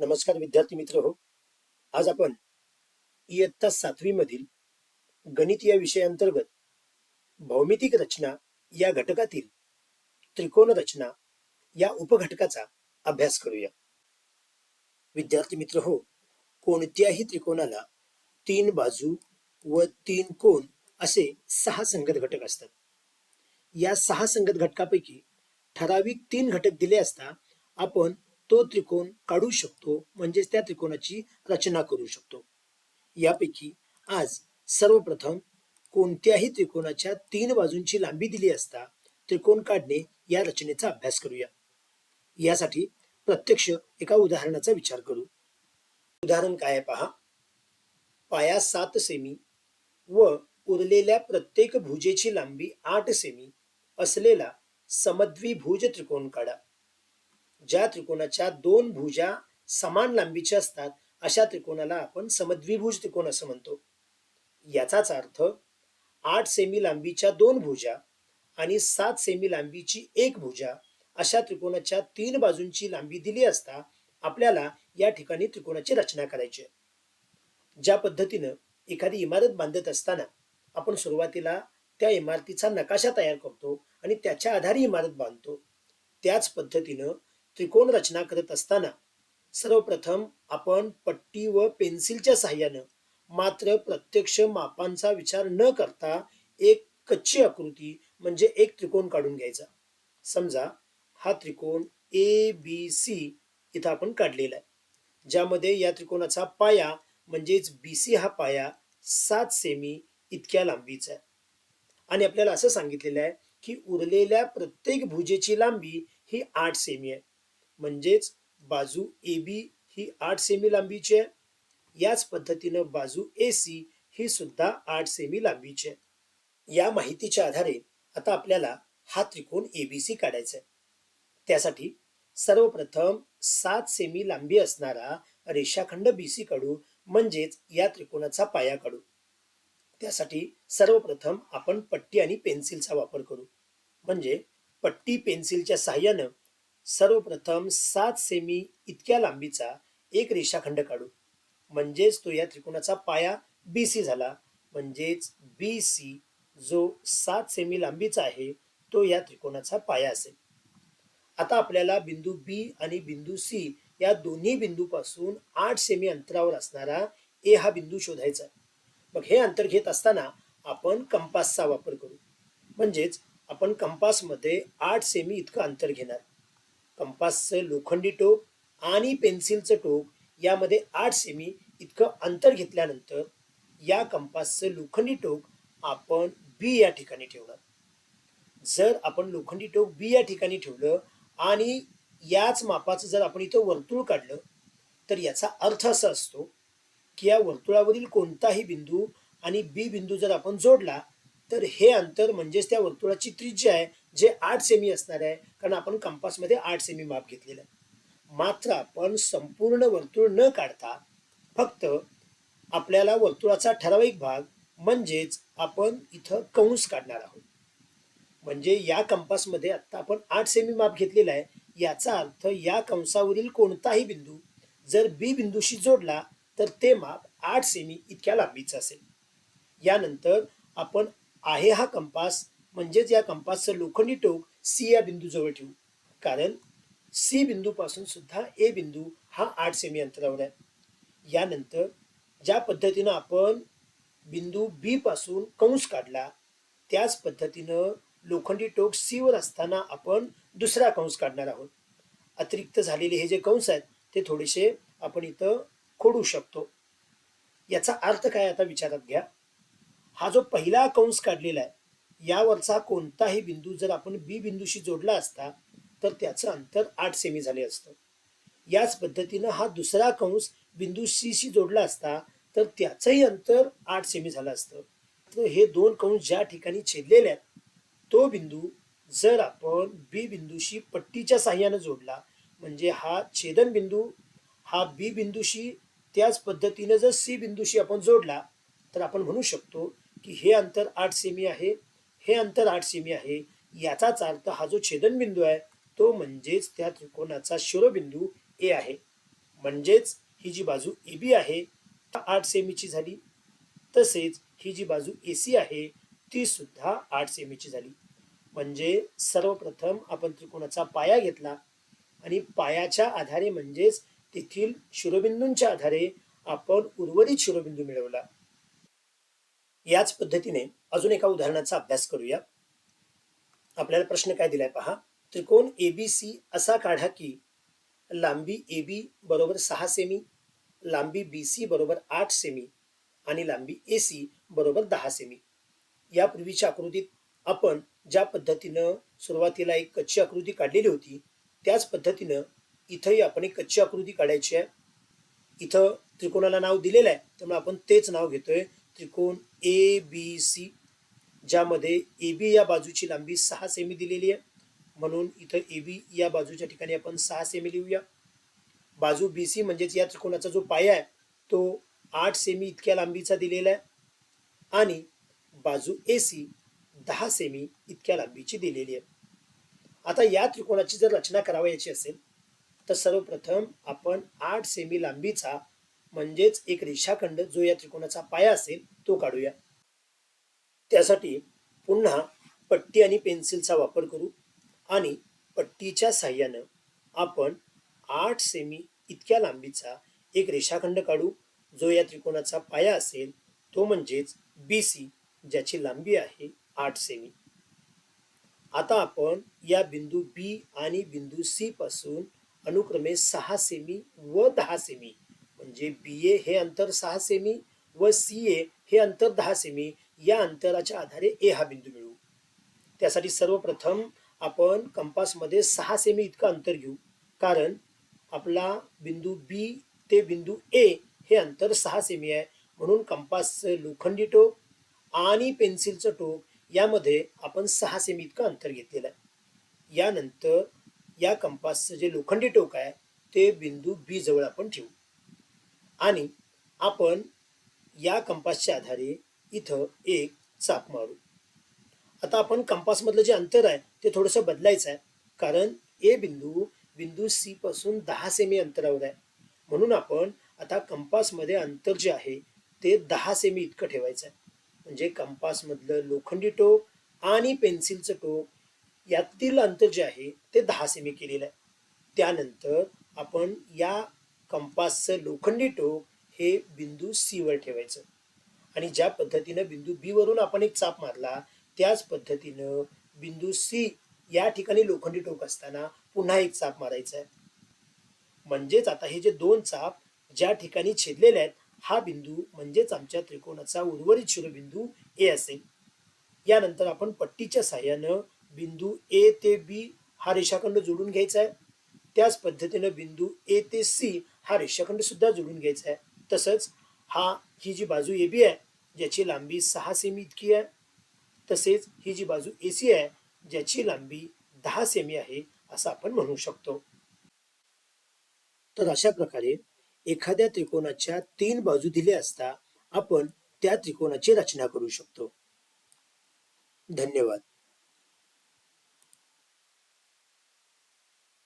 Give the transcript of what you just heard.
नमस्कार विद्यार्थी मित्र हो. आज आपण इयत्ता सातवी मधील गणित या विषयाअंतर्गत भौमितिक रचना या घटकातील त्रिकोण रचना या उपघटकाचा अभ्यास करूया. विद्यार्थी मित्र हो कोणत्याही त्रिकोणाला तीन बाजू व तीन कोण असे सहा संगत घटक असतात. या सहा संगत घटकापैकी ठराविक तीन घटक दिले असता आपण तो त्रिकोण काढू शकतो म्हणजेच त्या त्रिकोणाची रचना करू शकतो. यापैकी आज सर्वप्रथम कोणत्याही त्रिकोणाच्या तीन बाजूंची लांबी दिली असता त्रिकोण काढणे या रचनेचा अभ्यास करूया. यासाठी प्रत्यक्ष एका उदाहरणाचा विचार करू. उदाहरण काय आहे पहा. पाया सात सेमी व उरलेल्या प्रत्येक भुजेची लांबी आठ सेमी असलेला समद्विभुज त्रिकोण काढा. ज्या त्रिकोणाच्या दोन भुजा समान लांबीच्या असतात अशा त्रिकोणाला आपण समद्विभुज त्रिकोण असं म्हणतो. याचाच अर्थ आठ सेमी लांबीच्या दोन भुजा आणि सात सेमी लांबीची एक भुजा अशा त्रिकोणाच्या तीन बाजूंची लांबी दिली असता आपल्याला या ठिकाणी त्रिकोणाची रचना करायची ज्या पद्धतीनं एखादी इमारत बांधत असताना आपण सुरुवातीला त्या इमारतीचा नकाशा तयार करतो आणि त्याच्या आधारे इमारत बांधतो त्याच पद्धतीनं त्रिकोण रचना करत असताना सर्वप्रथम आपण पट्टी व पेन्सिलच्या साह्यानं मात्र प्रत्यक्ष मापांचा विचार न करता एक कच्ची आकृती म्हणजे एक त्रिकोण काढून घ्यायचा. समजा हा त्रिकोण ए बी सी इथं आपण काढलेला आहे. ज्यामध्ये या त्रिकोणाचा पाया म्हणजेच बी सी हा पाया सात सेमी इतक्या लांबीचा आहे. आणि आपल्याला असं सांगितलेलं आहे की उरलेल्या प्रत्येक भुजेची लांबी ही आठ सेमी आहे. म्हणजेच बाजू ए बी ही आठ सेमी लांबीची आहे. याच पद्धतीनं बाजू ए सी ही सुद्धा आठ सेमी लांबीची आहे. या माहितीच्या आधारे आता आपल्याला हा त्रिकोण एबीसी काढायचा आहे. त्यासाठी सर्वप्रथम सात सेमी लांबी असणारा रेषाखंड बी सी काढू म्हणजेच या त्रिकोणाचा पाया काढू. त्यासाठी सर्वप्रथम आपण पट्टी आणि पेन्सिलचा वापर करू. म्हणजे पट्टी पेन्सिलच्या सहाय्यानं सर्वप्रथम सात सेमी इतक्या लांबीचा एक रेषाखंड काढू. म्हणजेच तो या त्रिकोणाचा पाया बी सी झाला. म्हणजेच बी सी जो सात सेमी लांबीचा आहे तो या त्रिकोणाचा पाया असेल. आता आपल्याला बिंदू बी आणि बिंदू सी या दोन्ही बिंदूपासून आठ सेमी अंतरावर असणारा ए हा बिंदू शोधायचा मग हे अंतर घेत असताना आपण कंपासचा वापर करू. म्हणजेच आपण कंपासमध्ये आठ सेमी इतकं अंतर घेणार. कंपासचं लोखंडी टोक आणि पेन्सिलचं टोक यामध्ये आठ सेमी इतकं अंतर घेतल्यानंतर या कंपासचं लोखंडी टोक आपण बी या ठिकाणी ठेवणार. जर आपण लोखंडी टोक बी या ठिकाणी ठेवलं आणि याच मापाचं जर आपण इथं वर्तुळ काढलं तर याचा अर्थ असा असतो की या वर्तुळावरील कोणताही बिंदू आणि बी बिंदू जर आपण जोडला तर हे अंतर म्हणजेच त्या वर्तुळाची त्रिज्या आहे जे आठ सेमी असणार आहे कारण आपण कंपासमध्ये आठ सेमी माप घेतलेलं आहे. मात्र आपण संपूर्ण वर्तुळ न काढता फक्त आपल्याला वर्तुळाचा ठराविक भाग म्हणजेच आपण इथं कंस काढणार आहोत. म्हणजे या कंपासमध्ये आता आपण आठ सेमी माप घेतलेला आहे. याचा अर्थ या कंसावरील कोणताही बिंदू जर बी बिंदूशी जोडला तर ते माप आठ सेमी इतक्या लांबीचं असेल. यानंतर आपण आहे हा कंपास म्हणजेच या कंपासचं लोखंडी टोक सी या बिंदूजवळ ठेवू. कारण सी बिंदूपासून सुद्धा ए बिंदू हा आठ सेमी अंतरावर आहे. यानंतर ज्या पद्धतीनं आपण बिंदू बी पासून कंस काढला त्याच पद्धतीनं लोखंडी टोक सी वर असताना आपण दुसरा कंस काढणार आहोत. अतिरिक्त झालेले हे जे कंस आहेत ते थोडेसे आपण इथं खोडू शकतो. याचा अर्थ काय आता विचारात घ्या. हा जो पहिला कंस काढलेला आहे यावरचा कोणताही बिंदू जर आपण बी बिंदूशी जोडला असता तर त्याचं अंतर आठ सेमी झाले असतं. याच पद्धतीनं हा दुसरा कंस बिंदू सी शी जोडला असता तर त्याचंही अंतर आठ सेमी झालं असतं. तर हे दोन कंस ज्या ठिकाणी छेदलेले आहेत तो बिंदू जर आपण बी बिंदूशी पट्टीच्या साह्यानं जोडला म्हणजे हा छेदन बिंदू हा बी बिंदूशी त्याच पद्धतीनं जर सी बिंदूशी आपण जोडला तर आपण म्हणू शकतो की हे अंतर आठ सेमी आहे. हे अंतर आठ सेमी आहे. याचाच अर्थ हा जो छेदनबिंदू आहे तो म्हणजेच त्या त्रिकोणाचा शिरोबिंदू ए आहे. म्हणजेच ही जी बाजू ए बी आहे आठ सेमीची झाली. तसेच ही जी बाजू ए सी आहे ती सुद्धा आठ सेमीची झाली. म्हणजे सर्वप्रथम आपण त्रिकोणाचा पाया घेतला आणि पायाच्या आधारे म्हणजेच तेथील शिरोबिंदूंच्या आधारे आपण उर्वरित शिरोबिंदू मिळवला. याच पद्धतीने अजून एका उदाहरणाचा अभ्यास करूया. आपल्याला प्रश्न काय दिलाय पहा? त्रिकोण एबीसी असा काढा की लांबी ए बी बरोबर सहा सेमी लांबी बी सी बरोबर आठ सेमी आणि लांबी ए सी बरोबर दहा सेमी यापूर्वीच्या आकृतीत आपण ज्या पद्धतीनं सुरुवातीला एक कच्ची आकृती काढलेली होती त्याच पद्धतीनं इथंही आपण एक कच्ची आकृती काढायची आहे. इथं त्रिकोणाला नाव दिलेलं आहे त्यामुळे आपण तेच नाव घेतोय. त्रिकोण ए बी सी ज्यामध्ये ए बी या बाजूची लांबी सहा सेमी दिलेली आहे. म्हणून इथं ए बी या बाजूच्या ठिकाणी आपण सहा सेमी लिहूया. बाजू बी सी म्हणजेच या त्रिकोणाचा जो पाया आहे तो आठ सेमी इतक्या लांबीचा दिलेला आहे. आणि बाजू ए सी दहा सेमी इतक्या लांबीची दिलेली आहे. आता या त्रिकोणाची जर रचना करावयाची असेल तर सर्वप्रथम आपण आठ सेमी लांबीचा म्हणजेच एक रेषाखंड जो या त्रिकोणाचा पाया असेल तो काढूया. त्यासाठी पुन्हा पट्टी आणि पेन्सिलचा वापर करू आणि पट्टीच्या साह्यानं आपण आठ सेमी इतक्या लांबीचा एक रेषाखंड काढू जो या त्रिकोणाचा पाया असेल तो म्हणजेच बी सी ज्याची लांबी आहे आठ सेमी आता आपण या बिंदू बी आणि बिंदू सी पासून अनुक्रमे सहा सेमी व दहा सेमी म्हणजे बी ए हे अंतर सहा सेमी व सी ए हे अंतर दहा सेमी या अंतराच्या आधारे ए हा बिंदू मिळवू त्यासाठी सर्वप्रथम आपण कंपासमध्ये सहा सेमी इतकं अंतर घेऊ. कारण आपला बिंदू बी ते बिंदू ए हे अंतर सहा सेमी आहे. म्हणून कंपासचं लोखंडी टोक आणि पेन्सिलचं टोक यामध्ये आपण सहा सेमी इतकं अंतर घेतलेलं आहे. यानंतर या कंपासचं जे लोखंडी टोक आहे ते बिंदू बी जवळ आपण ठेवू. आणि आपण या कंपासच्या आधारे इथं एक चाप मारू. आता आपण कंपासमधलं जे अंतर आहे ते थोडंसं बदलायचं आहे. कारण ए बिंदू बिंदू सी पासून दहा सेमी अंतरावर आहे. म्हणून आपण आता कंपासमध्ये अंतर जे आहे ते दहा सेमी इतकं ठेवायचं आहे. म्हणजे कंपासमधलं लोखंडी टोक आणि पेन्सिलचं टोक यातील अंतर जे आहे ते दहा सेमी केलेलं आहे. त्यानंतर आपण या कंपासचं लोखंडी टोक हे बिंदू सी वर ठेवायचं. आणि ज्या पद्धतीनं बिंदू बी वरून आपण एक चाप मारला त्याच पद्धतीनं बिंदू सी या ठिकाणी लोखंडी टोक असताना पुन्हा एक चाप मारायचा आहे म्हणजेच आता हे जे दोन चाप ज्या ठिकाणी छेदलेले आहेत हा बिंदू म्हणजेच आमच्या त्रिकोणाचा उर्वरित शिरोबिंदू ए असेल. यानंतर आपण पट्टीच्या साह्यानं बिंदू ए ते बी हा रेषाखंड जोडून घ्यायचा आहे त्याच पद्धतीनं बिंदू ए ते सी हा रेषाखंड सुद्धा जोडून घ्यायचा आहे. तसंच हा ही जी बाजू ए बी आहे ज्याची लांबी सहा सेमी इतकी आहे तसेच ही जी बाजू ए सी आहे ज्याची लांबी दहा सेमी आहे असं आपण म्हणू शकतो. तर अशा प्रकारे एखाद्या त्रिकोणाच्या तीन बाजू दिल्या असता आपण त्या त्रिकोणाची रचना करू शकतो. धन्यवाद.